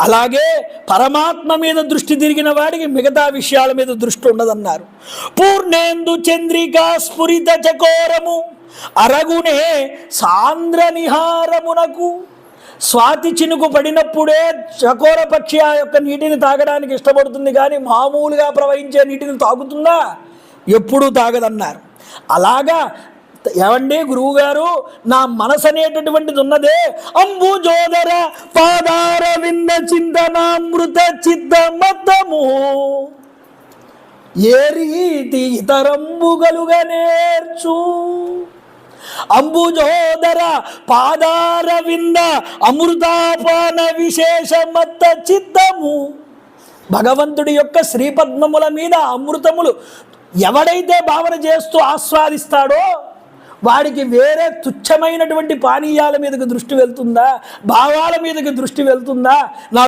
అలాగే పరమాత్మ మీద దృష్టి తిరిగిన వాడికి మిగతా విషయాల మీద దృష్టి ఉండదన్నారు. పూర్ణేందు చంద్రికా స్ఫురిత చకోరము అరగునే సాంద్ర నిహారమునకు స్వాతి చినుకు పడినప్పుడే చకోర పక్షి ఆ యొక్క నీటిని తాగడానికి ఇష్టపడుతుంది కానీ మామూలుగా ప్రవహించే నీటిని తాగుతుందా? ఎప్పుడూ తాగదన్నారు. అలాగా ఏమండి గురువు గారు నా మనసు అనేటటువంటిది ఉన్నదే అంబుజోదర పాదార వింద చింతనామృత చిత్త మతము ఏ రీతి ఇతరంబుగలుగా నేర్చు. అంబుజోదర పాదార వింద అమృతాపాన విశేషమత్త చిత్తము. భగవంతుడి యొక్క శ్రీపద్మముల మీద అమృతములు ఎవడైతే భావన చేస్తూ ఆస్వాదిస్తాడో వాడికి వేరే తుచ్చమైనటువంటి పానీయాల మీదకి దృష్టి వెళ్తుందా? భావాల మీదకి దృష్టి వెళ్తుందా? నా